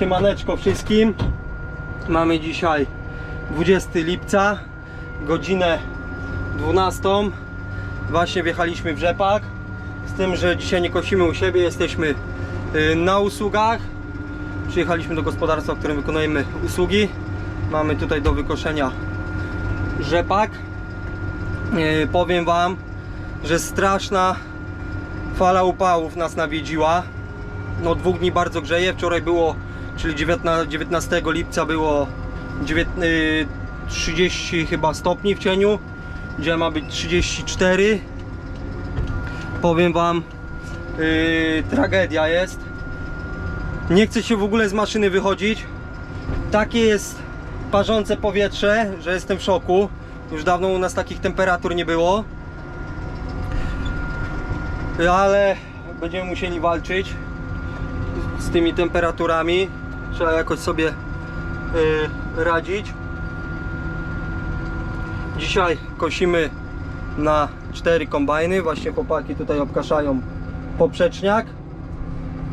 Siemaneczko wszystkim. Mamy dzisiaj 20 lipca, godzinę 12. Właśnie wjechaliśmy w rzepak. Z tym, że dzisiaj nie kosimy u siebie, jesteśmy y, na usługach. Przyjechaliśmy do gospodarstwa, w którym wykonujemy usługi. Mamy tutaj do wykoszenia rzepak. Y, Powiem Wam, że straszna fala upałów nas nawiedziła. No dwóch dni bardzo grzeje. Wczoraj było, czyli 19, 19 lipca było 19, y, 30 chyba stopni w cieniu. Dzisiaj ma być 34. Powiem Wam, yy, tragedia jest. Nie chce się w ogóle z maszyny wychodzić. Takie jest parzące powietrze, że jestem w szoku. Już dawno u nas takich temperatur nie było. Ale będziemy musieli walczyć z tymi temperaturami. Trzeba jakoś sobie yy, radzić. Dzisiaj kosimy na cztery kombajny. Właśnie chłopaki tutaj obkaszają poprzeczniak.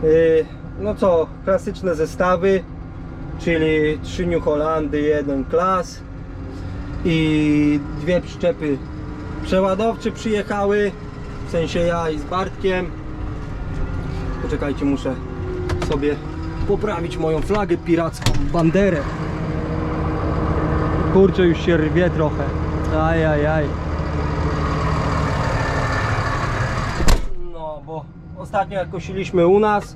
Yy, no co, klasyczne zestawy, czyli 3 New Holandy, jeden klas i dwie przyczepy przeładowcze przyjechały. W sensie ja i z Bartkiem. Poczekajcie, muszę sobie poprawić moją flagę piracką, banderę. Kurczę, już się rwie trochę. Aj, aj, aj. No, bo ostatnio jak kosiliśmy u nas,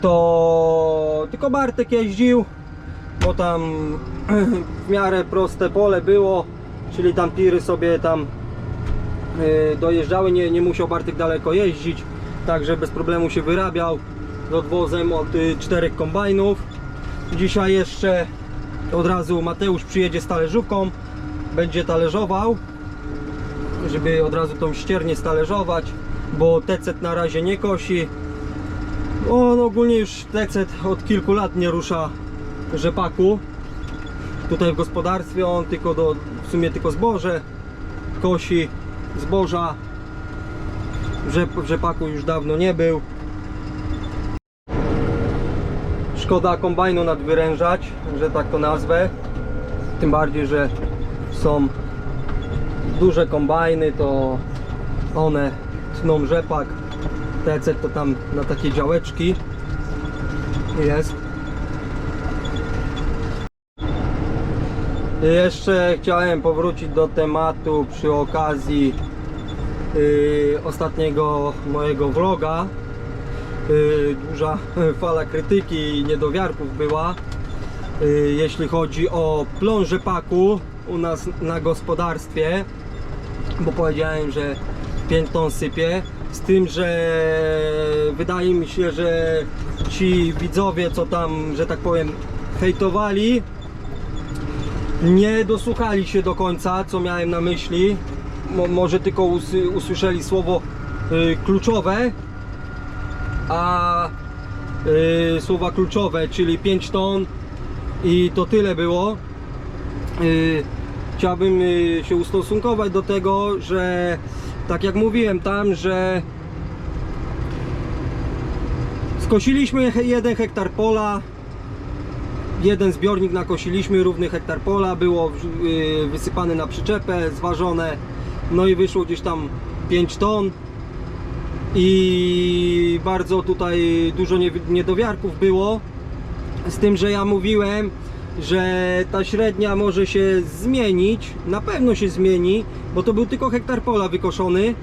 to tylko Bartek jeździł, bo tam w miarę proste pole było, czyli tam tiry sobie tam y, dojeżdżały, nie, nie musiał Bartek daleko jeździć, także bez problemu się wyrabiał z odwozem od y, czterech kombajnów. Dzisiaj jeszcze od razu Mateusz przyjedzie z talerzówką, będzie talerzował, żeby od razu tą ściernię stalerzować, bo tecet na razie nie kosi. On ogólnie już tecet od kilku lat nie rusza rzepaku. Tutaj w gospodarstwie on tylko do, w sumie tylko zboże kosi zboża. W, rzep, w rzepaku już dawno nie był. Szkoda kombajnu nadwyrężać, że tak to nazwę. Tym bardziej, że są duże kombajny, to one tną rzepak. TC to tam na takie działeczki jest. Jeszcze chciałem powrócić do tematu przy okazji yy, ostatniego mojego vloga. Yy, duża fala krytyki i niedowiarków była, yy, jeśli chodzi o plon rzepaku u nas na gospodarstwie, bo powiedziałem, że 5 ton sypie. Z tym, że wydaje mi się, że ci widzowie, co tam, że tak powiem, hejtowali, nie dosłuchali się do końca, co miałem na myśli. Mo może tylko usłyszeli słowo y, kluczowe, a y, słowa kluczowe, czyli 5 ton i to tyle było. Y, chciałbym y, się ustosunkować do tego, że tak jak mówiłem tam, że skosiliśmy he- jeden hektar pola, jeden zbiornik nakosiliśmy, równy hektar pola, było wrzu- y, wysypane na przyczepę, zważone, no i wyszło gdzieś tam 5 ton i bardzo tutaj dużo nie- niedowiarków było, z tym, że ja mówiłem, że ta średnia może się zmienić, na pewno się zmieni, bo to był tylko hektar pola wykoszony.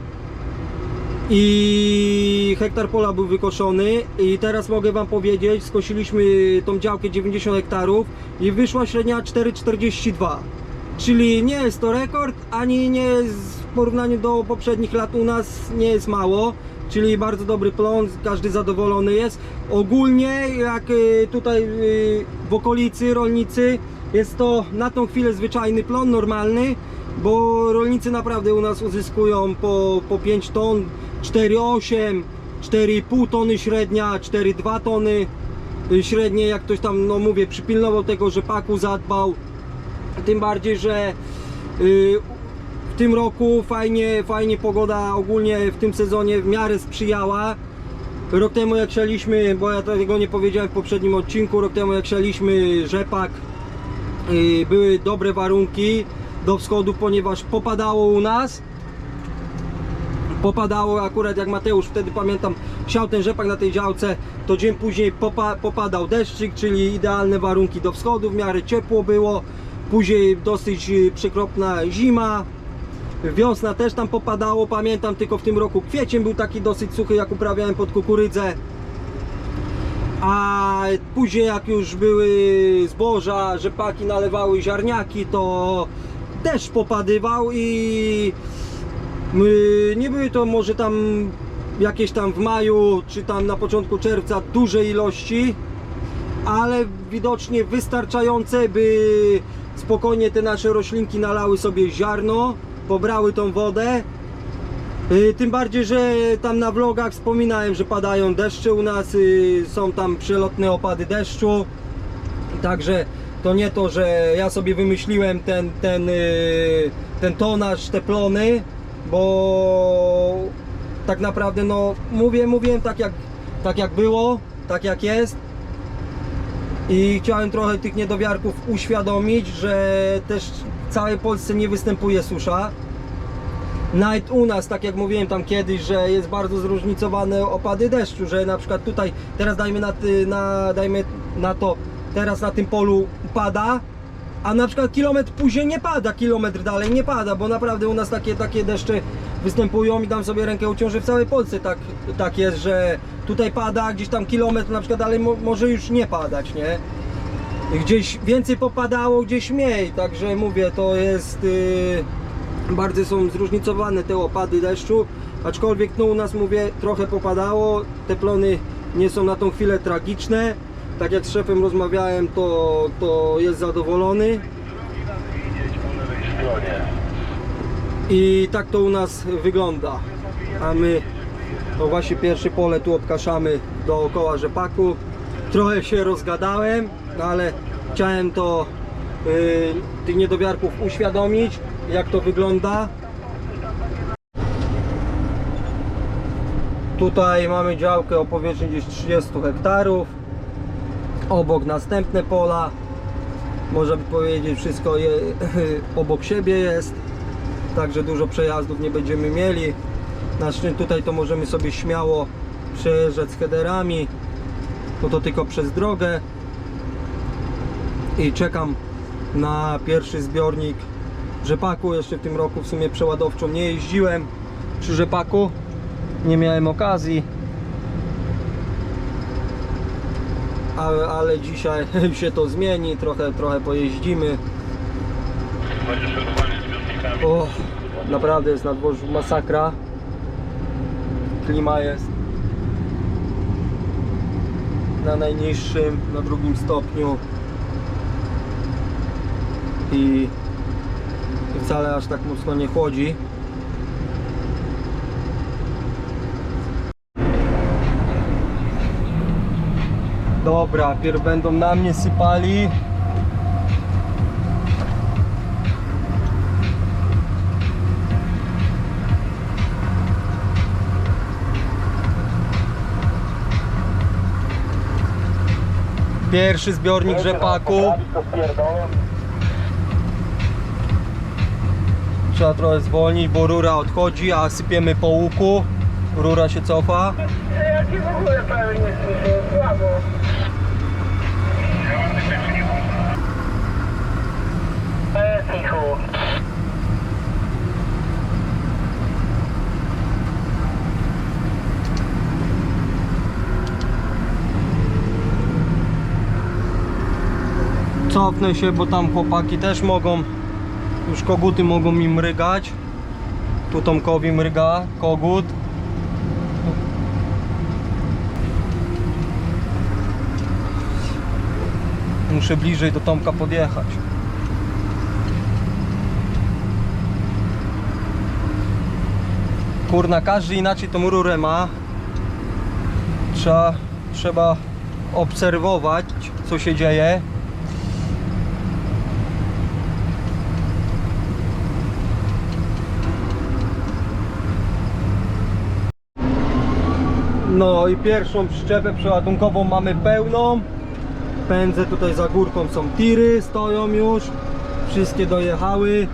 I hektar pola był wykoszony i teraz mogę wam powiedzieć, skosiliśmy tą działkę 90 hektarów i wyszła średnia 4,42 czyli nie jest to rekord, ani nie jest w porównaniu do poprzednich lat u nas nie jest mało czyli bardzo dobry plon, każdy zadowolony jest. Ogólnie jak y, tutaj y, w okolicy rolnicy jest to na tą chwilę zwyczajny plon, normalny, bo rolnicy naprawdę u nas uzyskują po, po 5 ton, 4,8, 4,5 tony średnia, 4,2 tony y, średnie, jak ktoś tam, no mówię, przypilnował tego rzepaku, zadbał, tym bardziej, że y, w tym roku fajnie, fajnie pogoda ogólnie w tym sezonie w miarę sprzyjała Rok temu jak sialiśmy, bo ja tego nie powiedziałem w poprzednim odcinku, rok temu jak sialiśmy rzepak, yy, były dobre warunki do wschodu, ponieważ popadało u nas. Popadało akurat jak Mateusz wtedy pamiętam siał ten rzepak na tej działce, to dzień później popa popadał deszczyk, czyli idealne warunki do wschodu, w miarę ciepło było. Później dosyć yy, przykropna zima, Wiosna też tam popadało, pamiętam tylko w tym roku kwiecień był taki dosyć suchy jak uprawiałem pod kukurydzę. A później jak już były zboża, rzepaki nalewały ziarniaki, to deszcz popadywał i my- nie były to może tam jakieś tam w maju czy tam na początku czerwca duże ilości, ale widocznie wystarczające, by spokojnie te nasze roślinki nalały sobie ziarno, pobrały tą wodę. Y, Tym bardziej, że tam na vlogach wspominałem, że padają deszcze u nas, y, są tam przelotne opady deszczu. Także to nie to, że ja sobie wymyśliłem ten, ten, y, ten tonaż, te plony, bo tak naprawdę no mówię, mówiłem tak jak, tak jak było, tak jak jest. I chciałem trochę tych niedowiarków uświadomić, że też w całej Polsce nie występuje susza. Nawet u nas, tak jak mówiłem tam kiedyś, że jest bardzo zróżnicowane opady deszczu, że na przykład tutaj, teraz dajmy na, ty, na, dajmy na to, teraz na tym polu pada, a na przykład kilometr później nie pada, kilometr dalej nie pada, bo naprawdę u nas takie, takie deszcze występują i dam sobie rękę uciąć, że w całej Polsce tak, tak jest, że tutaj pada, gdzieś tam kilometr na przykład dalej mo, może już nie padać, nie? Gdzieś więcej popadało, gdzieś mniej, także mówię, to jest... Yy, bardzo są zróżnicowane te opady deszczu, aczkolwiek no u nas mówię trochę popadało, te plony nie są na tą chwilę tragiczne. Tak jak z szefem rozmawiałem, to, to jest zadowolony. I tak to u nas wygląda. A my to właśnie pierwsze pole tu obkaszamy dookoła rzepaku. Trochę się rozgadałem, no ale chciałem to yy, tych niedowiarków uświadomić, jak to wygląda. Tutaj mamy działkę o powierzchni gdzieś 30 hektarów. Obok następne pola. Można by powiedzieć, wszystko je, obok siebie jest. Także dużo przejazdów nie będziemy mieli. Na szczęście tutaj to możemy sobie śmiało przejeżdżać z headerami. No to tylko przez drogę. I czekam na pierwszy zbiornik rzepaku. Jeszcze w tym roku w sumie przeładowczą nie jeździłem przy rzepaku. Nie miałem okazji. Ale, ale dzisiaj się to zmieni, trochę, trochę pojeździmy. O, naprawdę jest na dworzu masakra. Klima jest na najniższym, na drugim stopniu i wcale aż tak mocno nie chłodzi. Dobra, pierw będą na mnie sypali. Pierwszy zbiornik rzepaku. Trzeba trochę zwolnić, bo rura odchodzi, a sypiemy po łuku. Rura się cofa. Cofnę się, bo tam chłopaki też mogą, już koguty mogą mi mrygać. Tu Tomkowi mryga kogut. Muszę bliżej do Tomka podjechać. Kurna, każdy inaczej tą rurę ma. Trzeba, trzeba obserwować, co się dzieje. No i pierwszą przyczepę przeładunkową mamy pełną. Pędzę tutaj za górką są tiry, stoją już. Wszystkie dojechały.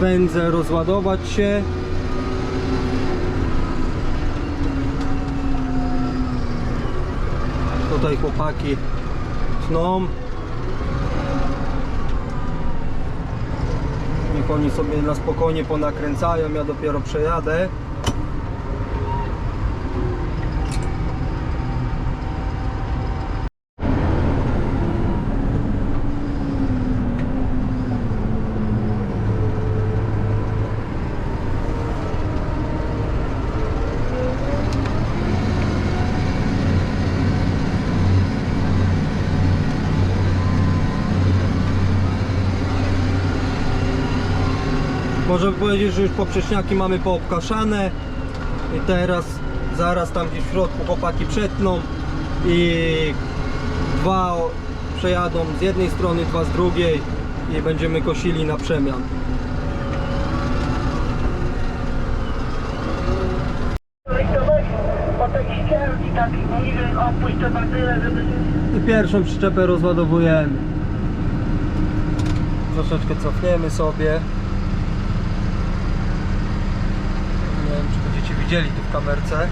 Pędzę rozładować się. Tutaj chłopaki tną. Niech oni sobie na spokojnie ponakręcają, ja dopiero przejadę. Można by powiedzieć, że już poprzeczniaki mamy poobkaszane i teraz zaraz tam gdzieś w środku chłopaki przetną i dwa przejadą z jednej strony, dwa z drugiej i będziemy kosili na przemian. I pierwszą przyczepę rozładowujemy. Troszeczkę cofniemy sobie. Nie wiem, widzieli tu w kamerce.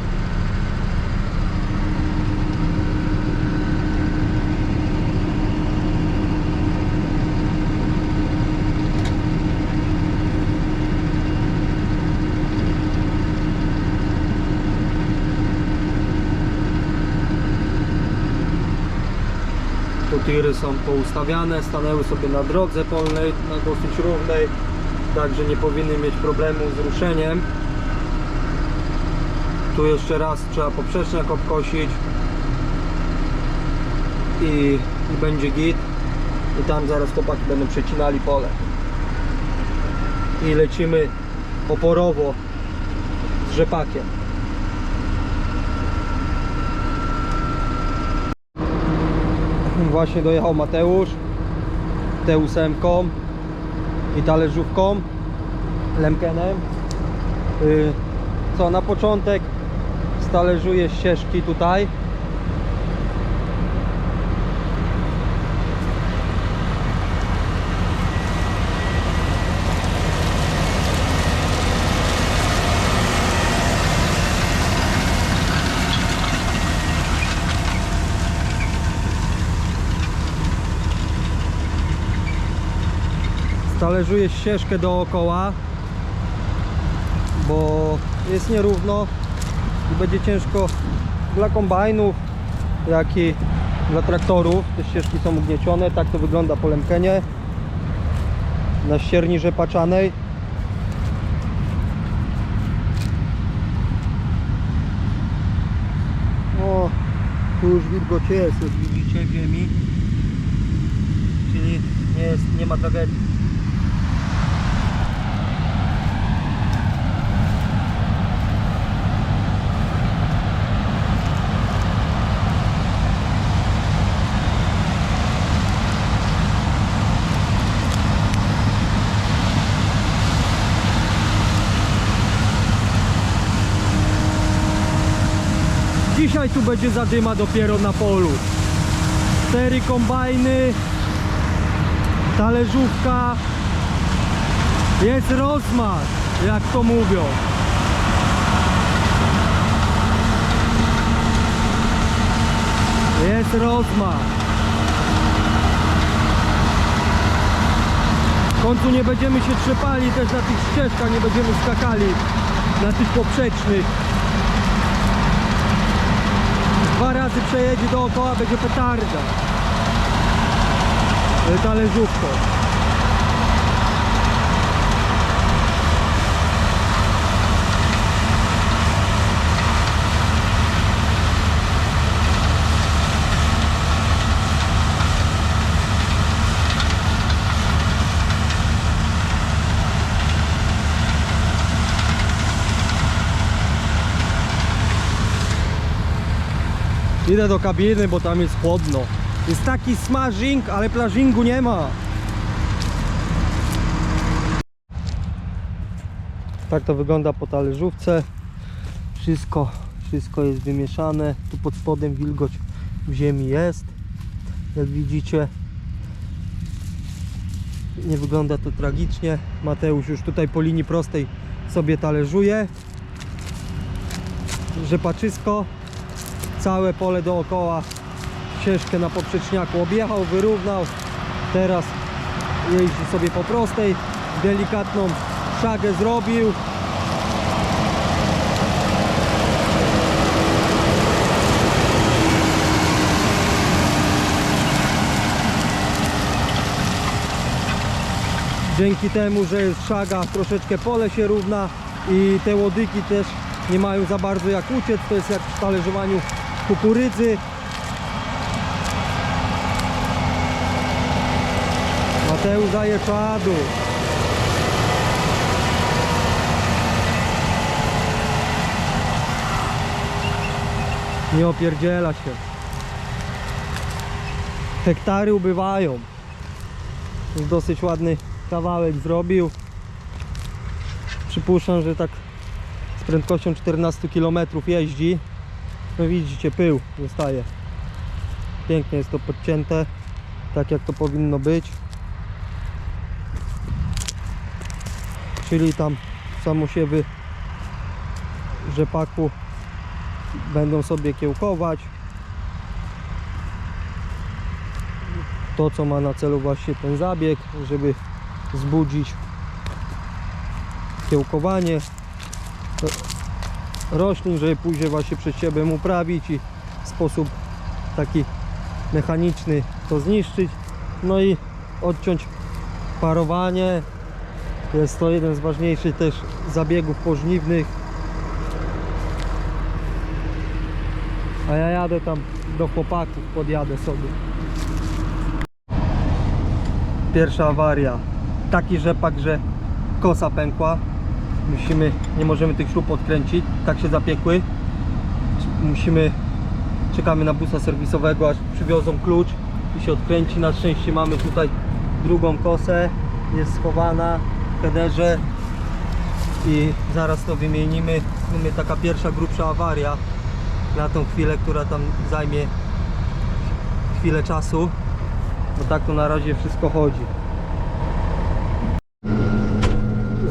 Tiry są poustawiane, stanęły sobie na drodze polnej, na dosyć równej, także nie powinny mieć problemu z ruszeniem. Tu jeszcze raz trzeba poprzeczniak obkosić i, i będzie git. I tam zaraz chłopaki będą przecinali pole. I lecimy oporowo z rzepakiem. Właśnie dojechał Mateusz T8 i talerzówką Lemkenem Y, Co na początek stależuję ścieżki tutaj. Talerzuję ścieżkę dookoła, bo jest nierówno będzie ciężko dla kombajnów, jak i dla traktorów. Te ścieżki są ugniecione, tak to wygląda po Lemkenie na ścierni rzepaczanej. O, tu już wilgoć jest, jak widzicie ziemi, czyli nie, jest, nie ma tragedii. Dzisiaj tu będzie zadyma dopiero na polu. Cztery kombajny, talerzówka. Jest rozmach, jak to mówią. Jest rozmach. W końcu nie będziemy się trzepali też na tych ścieżkach, nie będziemy skakali na tych poprzecznych. Dwa razy przejedzie dookoła, będzie petarda. Y, Talerzówką. Idę do kabiny, bo tam jest chłodno. Jest taki smashing, ale plażingu nie ma. Tak to wygląda po talerzówce. Wszystko Wszystko jest wymieszane. Tu pod spodem wilgoć w ziemi jest. Jak widzicie, nie wygląda to tragicznie. Mateusz już tutaj po linii prostej sobie talerzuje. Rzepaczysko. Całe pole dookoła ścieżkę na poprzeczniaku objechał, wyrównał. Teraz jeździ sobie po prostej. Delikatną szagę zrobił. Dzięki temu, że jest szaga, troszeczkę pole się równa i te łodygi też nie mają za bardzo jak uciec. To jest jak w talerzowaniu kukurydzy. Mateusz daje czadu. Nie opierdziela się. Hektary ubywają. Już dosyć ładny kawałek zrobił. Przypuszczam, że tak z prędkością 14 km jeździ. No widzicie, pył zostaje. Pięknie jest to podcięte, tak jak to powinno być. Czyli tam samosiewy rzepaku będą sobie kiełkować. To co ma na celu właśnie ten zabieg, żeby zbudzić kiełkowanie roślin, żeby później właśnie przez siebie uprawić i w sposób taki mechaniczny to zniszczyć. No i odciąć parowanie. Jest to jeden z ważniejszych też zabiegów pożniwnych. A ja jadę tam do chłopaków, podjadę sobie. Pierwsza awaria. Taki rzepak, że kosa pękła. Musimy, nie możemy tych śrub odkręcić, tak się zapiekły. Musimy, czekamy na busa serwisowego, aż przywiozą klucz i się odkręci. Na szczęście mamy tutaj drugą kosę, jest schowana w headerze i zaraz to wymienimy. W sumie taka pierwsza grubsza awaria na tą chwilę, która tam zajmie chwilę czasu, bo tak to na razie wszystko chodzi.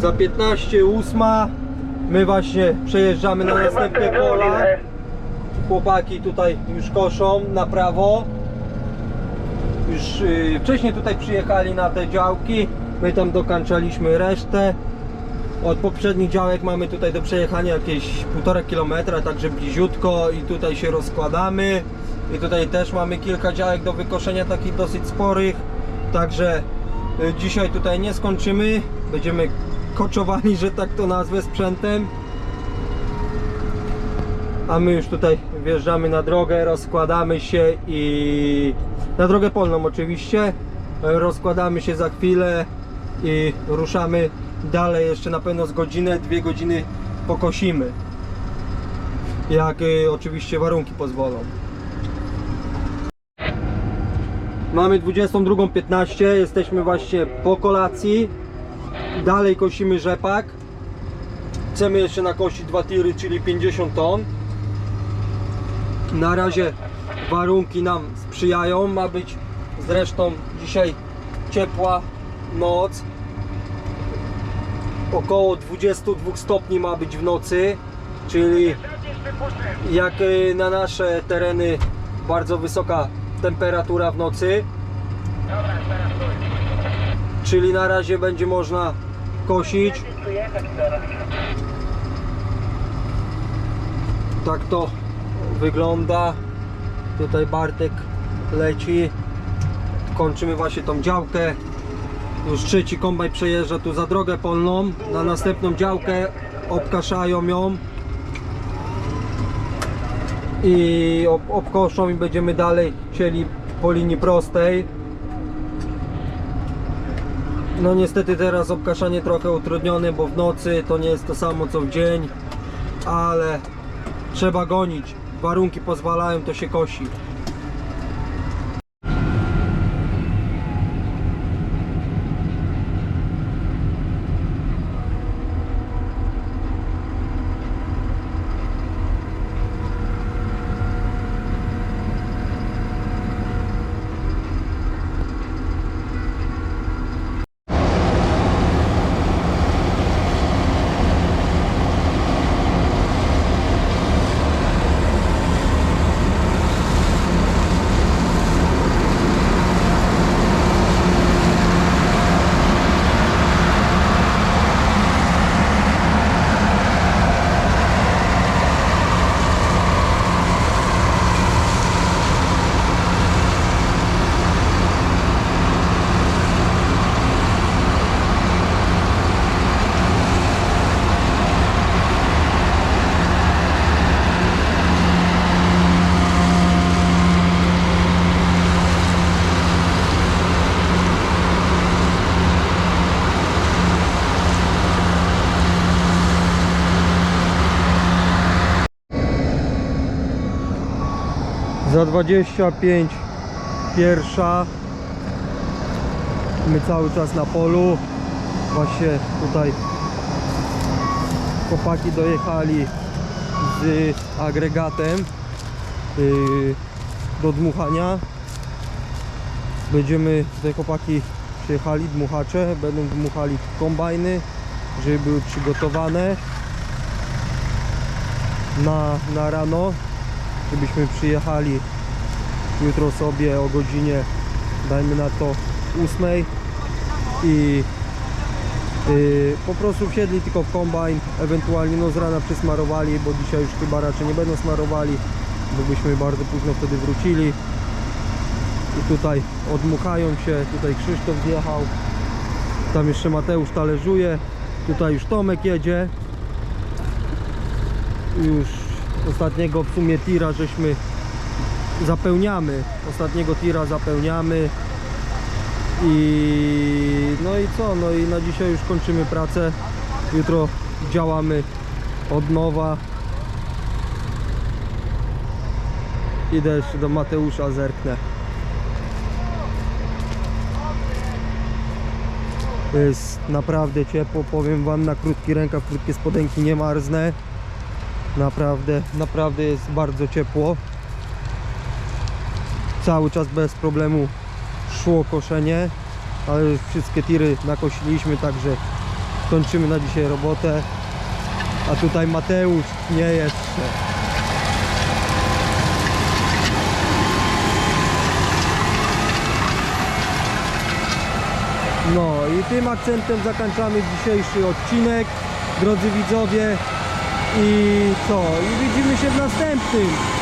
Za 15 ósma my właśnie przejeżdżamy na następne pola. Chłopaki tutaj już koszą na prawo. Już y, wcześniej tutaj przyjechali na te działki. My tam dokańczaliśmy resztę. Od poprzednich działek mamy tutaj do przejechania jakieś 1,5 km, także bliziutko i tutaj się rozkładamy. I tutaj też mamy kilka działek do wykoszenia, takich dosyć sporych. Także y, dzisiaj tutaj nie skończymy. Będziemy koczowani, że tak to nazwę, sprzętem. A my już tutaj wjeżdżamy na drogę, rozkładamy się i na drogę polną oczywiście. Rozkładamy się za chwilę i ruszamy dalej jeszcze na pewno z godzinę, dwie godziny pokosimy. Jak y, oczywiście warunki pozwolą. Mamy 22.15, jesteśmy właśnie po kolacji. Dalej kosimy rzepak. Chcemy jeszcze nakosić dwa tiry, czyli 50 ton. Na razie warunki nam sprzyjają. Ma być zresztą dzisiaj ciepła noc. Około 22 stopni ma być w nocy, czyli jak y, na nasze tereny bardzo wysoka temperatura w nocy. Czyli na razie będzie można kosić. Tak to wygląda. Tutaj Bartek leci. Kończymy właśnie tą działkę. Już trzeci kombaj przejeżdża tu za drogę polną. Na następną działkę obkaszają ją. I ob obkoszą i będziemy dalej chcieli po linii prostej. No niestety teraz obkaszanie trochę utrudnione, bo w nocy to nie jest to samo co w dzień, ale trzeba gonić. Warunki pozwalają, to się kosi. Za 25 pierwsza. My cały czas na polu. Właśnie tutaj chłopaki dojechali z agregatem yy, do dmuchania. Będziemy, tutaj chłopaki przyjechali, dmuchacze, będą dmuchali kombajny, żeby były przygotowane na, na rano, żebyśmy przyjechali jutro sobie o godzinie, dajmy na to 8 i yy, po prostu wsiedli tylko w kombajn, ewentualnie no z rana przysmarowali, bo dzisiaj już chyba raczej nie będą smarowali, bo byśmy bardzo późno wtedy wrócili. I tutaj odmuchają się, tutaj Krzysztof zjechał, tam jeszcze Mateusz talerzuje, tutaj już Tomek jedzie, już ostatniego w sumie tira żeśmy zapełniamy, ostatniego tira zapełniamy. I no i co, no i na dzisiaj już kończymy pracę, jutro działamy od nowa. Idę jeszcze do Mateusza zerknę. Jest naprawdę ciepło, powiem wam na krótki rękaw, krótkie spodenki nie marznę. Naprawdę, naprawdę jest bardzo ciepło cały czas bez problemu szło koszenie ale już wszystkie tiry nakosiliśmy także kończymy na dzisiaj robotę a tutaj Mateusz nie jeszcze No i tym akcentem zakończamy dzisiejszy odcinek, drodzy widzowie. I co? I widzimy się w następnym.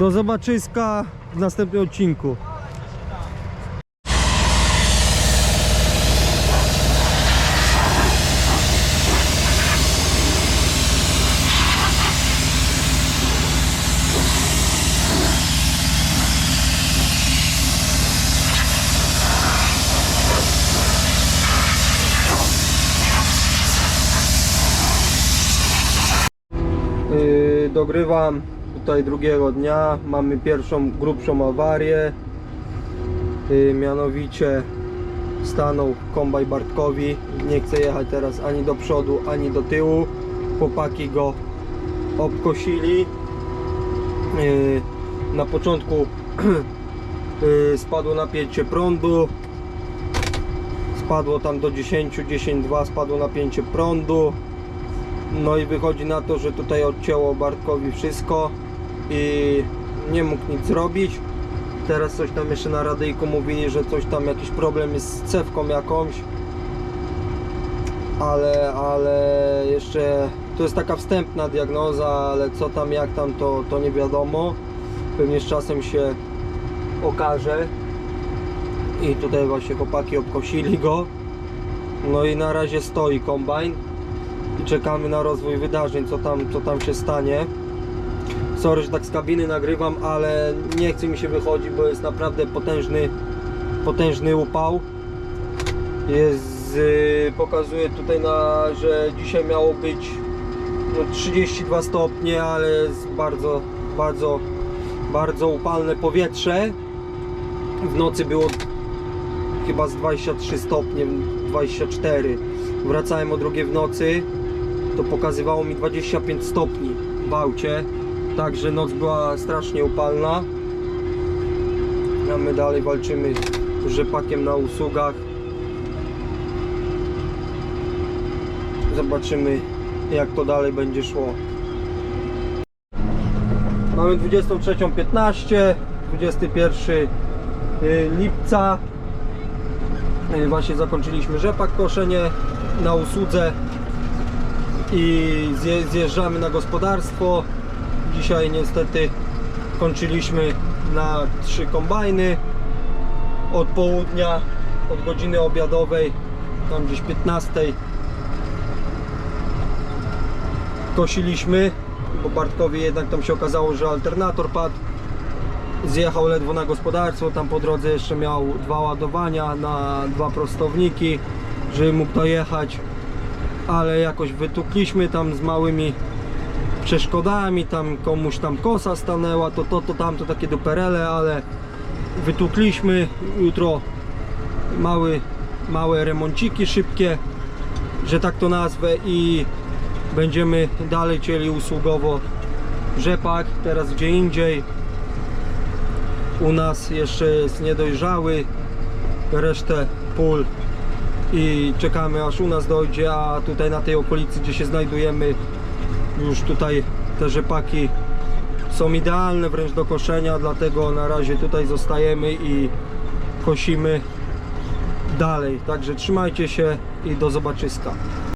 Do zobaczyska w następnym odcinku. Yy, dogrywam tutaj drugiego dnia. Mamy pierwszą grubszą awarię. Yy, mianowicie stanął kombaj Bartkowi. Nie chce jechać teraz ani do przodu, ani do tyłu. Chłopaki go obkosili. Yy, na początku yy, spadło napięcie prądu. Spadło tam do 10, 10,2 spadło napięcie prądu. No i wychodzi na to, że tutaj odcięło Bartkowi wszystko i nie mógł nic zrobić. Teraz coś tam jeszcze na radyjku mówili, że coś tam jakiś problem jest z cewką jakąś. Ale, ale jeszcze to jest taka wstępna diagnoza, ale co tam, jak tam to, to nie wiadomo. Pewnie z czasem się okaże. I tutaj właśnie chłopaki obkosili go. No i na razie stoi kombajn i czekamy na rozwój wydarzeń, co tam, co tam się stanie. Sorry, że tak z kabiny nagrywam, ale nie chce mi się wychodzić, bo jest naprawdę potężny, potężny upał. Jest, yy, tutaj, na, że dzisiaj miało być no, 32 stopnie, ale jest bardzo, bardzo, bardzo upalne powietrze. W nocy było chyba z 23 stopnie, 24. Wracałem o drugie w nocy, to pokazywało mi 25 stopni w aucie. Także noc była strasznie upalna. A my dalej walczymy z rzepakiem na usługach. Zobaczymy jak to dalej będzie szło. Mamy 23.15, 21 y, lipca. Y, Właśnie zakończyliśmy rzepak koszenie na usłudze i zje, zjeżdżamy na gospodarstwo. Dzisiaj niestety kończyliśmy na trzy kombajny od południa, od godziny obiadowej, tam gdzieś 15 kosiliśmy, bo Bartkowi jednak tam się okazało, że alternator padł. Zjechał ledwo na gospodarstwo, tam po drodze jeszcze miał dwa ładowania na dwa prostowniki, żeby mógł dojechać. ale jakoś wytukliśmy tam z małymi przeszkodami, tam komuś tam kosa stanęła, to to, to tamto takie duperele, ale wytukliśmy, jutro mały, małe remonciki szybkie, że tak to nazwę i będziemy dalej cieli usługowo rzepak, teraz gdzie indziej. U nas jeszcze jest niedojrzały resztę pól i czekamy aż u nas dojdzie, a tutaj na tej okolicy gdzie się znajdujemy już tutaj te rzepaki są idealne wręcz do koszenia, dlatego na razie tutaj zostajemy i kosimy dalej. Także trzymajcie się i do zobaczyska.